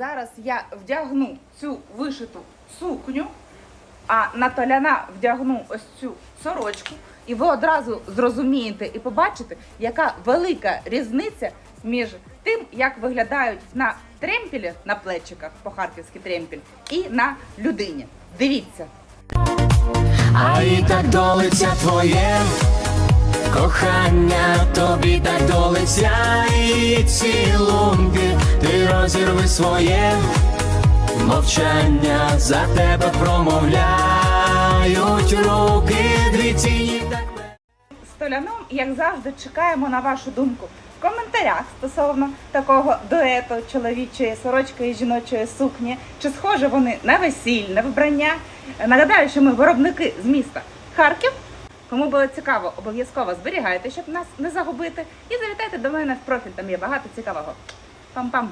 Зараз я вдягну цю вишиту сукню, а Наталяна вдягну ось цю сорочку, і ви одразу зрозумієте і побачите, яка велика різниця між тим, як виглядають на тремпілі на плечиках по-харківськи тремпіль, і на людині. Дивіться. А і так долиця твоє кохання, тобі так долиця і цілунки, ти розірви своє мовчання, за тебе промовляють руки, дві тіні. Столяном, як завжди, чекаємо на вашу думку в коментарях стосовно такого дуету чоловічої сорочки і жіночої сукні. Чи схожі вони на весільне вбрання? Нагадаю, що ми виробники з міста Харків. Кому було цікаво, обов'язково зберігайте, щоб нас не загубити. І завітайте до мене в профіль, там є багато цікавого. Пам-пам!